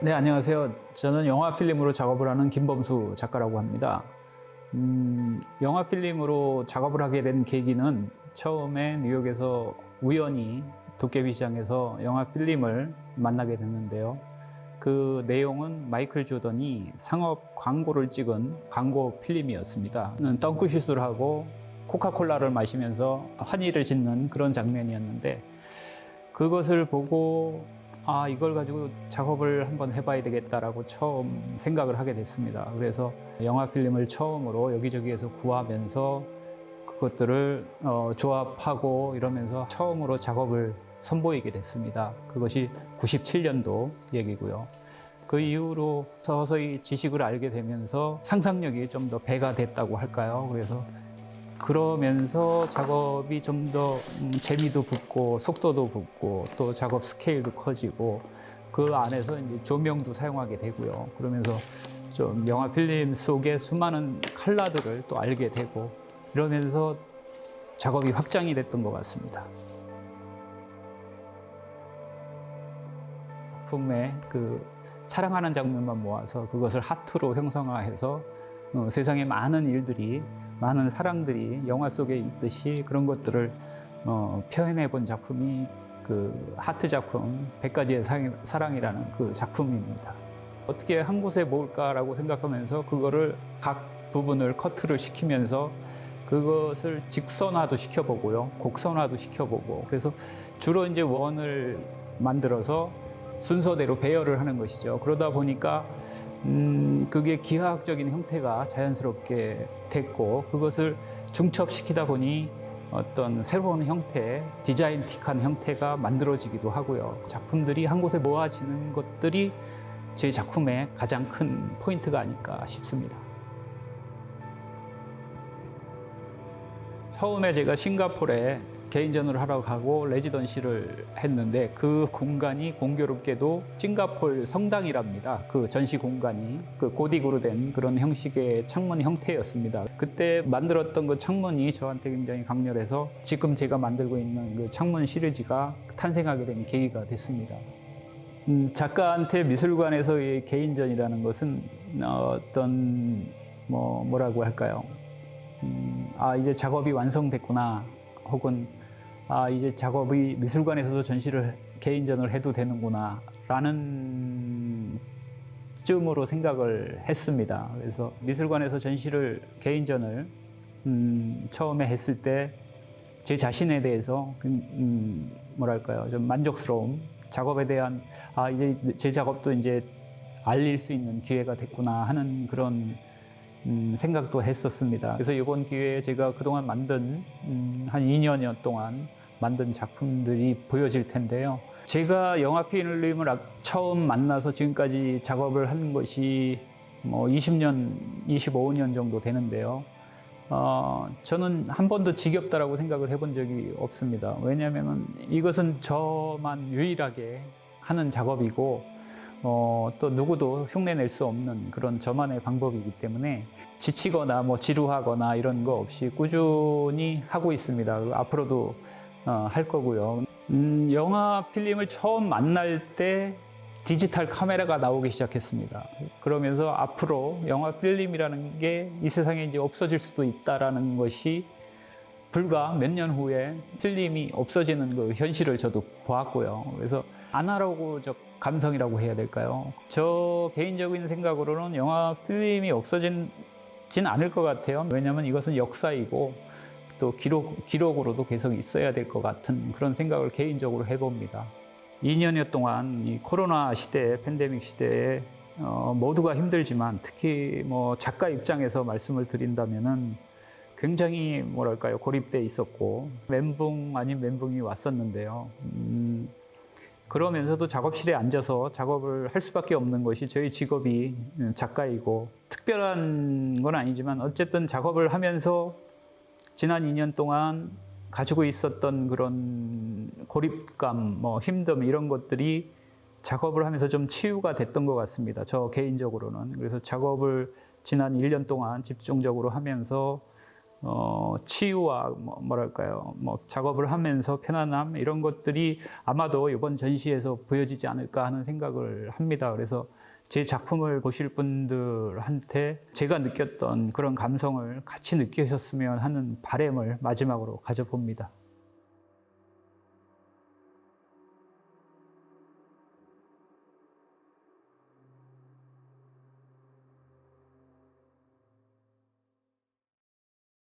네, 안녕하세요. 저는 영화 필름으로 작업을 하는 김범수 작가라고 합니다. 음, 영화 필름으로 작업을 하게 된 계기는 처음에 뉴욕에서 우연히 도깨비 시장에서 영화 필름을 만나게 됐는데요. 그 내용은 마이클 조던이 상업 광고를 찍은 광고 필름이었습니다. 덩크슛을 하고 코카콜라를 마시면서 환희를 짓는 그런 장면이었는데 그것을 보고 아 이걸 가지고 작업을 한번 해봐야 되겠다라고 처음 생각을 하게 됐습니다. 그래서 영화 필름을 처음으로 여기저기에서 구하면서 그것들을 어, 조합하고 이러면서 처음으로 작업을 선보이게 됐습니다. 그것이 97년도 얘기고요. 그 이후로 서서히 지식을 알게 되면서 상상력이 좀 더 배가 됐다고 할까요? 그래서 그러면서 작업이 좀 더 재미도 붙고 속도도 붙고 또 작업 스케일도 커지고 그 안에서 이제 조명도 사용하게 되고요. 그러면서 좀 영화 필름 속의 수많은 칼라들을 또 알게 되고 이러면서 작업이 확장이 됐던 것 같습니다. 작품의 그 사랑하는 장면만 모아서 그것을 하트로 형성화해서 어, 세상에 많은 일들이 많은 사랑들이 영화 속에 있듯이 그런 것들을 어, 표현해 본 작품이 그 하트 작품 100가지의 상- 사랑이라는 그 작품입니다. 어떻게 한 곳에 모을까라고 생각하면서 그거를 각 부분을 커트를 시키면서 그것을 직선화도 시켜보고요. 곡선화도 시켜보고. 그래서 주로 이제 원을 만들어서 순서대로 배열을 하는 것이죠. 그러다 보니까 음, 그게 기하학적인 형태가 자연스럽게 됐고 그것을 중첩시키다 보니 어떤 새로운 형태, 디자인틱한 형태가 만들어지기도 하고요. 작품들이 한 곳에 모아지는 것들이 제 작품의 가장 큰 포인트가 아닐까 싶습니다. 처음에 제가 싱가포르에 개인전을 하러 가고 레지던시를 했는데 그 공간이 공교롭게도 싱가폴 성당이랍니다. 그 전시 공간이 그 고딕으로 된 그런 형식의 창문 형태였습니다. 그때 만들었던 그 창문이 저한테 굉장히 강렬해서 지금 제가 만들고 있는 그 창문 시리즈가 탄생하게 된 계기가 됐습니다. 음, 작가한테 미술관에서의 개인전이라는 것은 어, 어떤 뭐 뭐라고 할까요? 음, 아 이제 작업이 완성됐구나 혹은 아 이제 작업이 미술관에서도 전시를 개인전을 해도 되는구나 라는 쯤으로 생각을 했습니다. 그래서 미술관에서 전시를 개인전을 음, 처음에 했을 때 제 자신에 대해서 그, 음, 뭐랄까요 좀 만족스러움 작업에 대한 아 이제 제 작업도 이제 알릴 수 있는 기회가 됐구나 하는 그런 음, 생각도 했었습니다. 그래서 이번 기회에 제가 그동안 만든 음, 한 2년여 동안 만든 작품들이 보여질 텐데요. 제가 영화 아- 처음 만나서 지금까지 작업을 한 것이 뭐 20년, 25년 정도 되는데요. 어, 저는 한 번도 지겹다라고 생각을 해본 적이 없습니다. 왜냐하면 이것은 저만 유일하게 하는 작업이고 어, 또 누구도 흉내낼 수 없는 그런 저만의 방법이기 때문에 지치거나 뭐 지루하거나 이런 거 없이 꾸준히 하고 있습니다. 그리고 앞으로도 어, 할 거고요. 음, 영화 필름을 처음 만날 때 디지털 카메라가 나오기 시작했습니다. 그러면서 앞으로 영화 필름이라는 게 이 세상에 이제 없어질 수도 있다라는 것이 불과 몇 년 후에 필름이 없어지는 그 현실을 저도 보았고요. 그래서 아날로그적 감성이라고 해야 될까요? 저 개인적인 생각으로는 영화 필름이 없어진 진 않을 것 같아요. 왜냐하면 이것은 역사이고 또 기록, 기록으로도 계속 있어야 될 것 같은 그런 생각을 개인적으로 해봅니다. 2년여 동안 이 코로나 시대에, 팬데믹 시대에 어, 모두가 힘들지만 특히 뭐 작가 입장에서 말씀을 드린다면은 굉장히 뭐랄까요 고립돼 있었고 멘붕 아닌 멘붕이 왔었는데요. 음, 그러면서도 작업실에 앉아서 작업을 할 수밖에 없는 것이 저희 직업이 작가이고 특별한 건 아니지만 어쨌든 작업을 하면서 지난 2년 동안 가지고 있었던 그런 고립감, 뭐 힘듦 이런 것들이 작업을 하면서 좀 치유가 됐던 것 같습니다. 저 개인적으로는. 그래서 작업을 지난 1년 동안 집중적으로 하면서 어, 치유와 뭐, 뭐랄까요, 뭐 작업을 하면서 편안함 이런 것들이 아마도 이번 전시에서 보여지지 않을까 하는 생각을 합니다. 그래서 제 작품을 보실 분들한테 제가 느꼈던 그런 감성을 같이 느끼셨으면 하는 바램을 마지막으로 가져봅니다.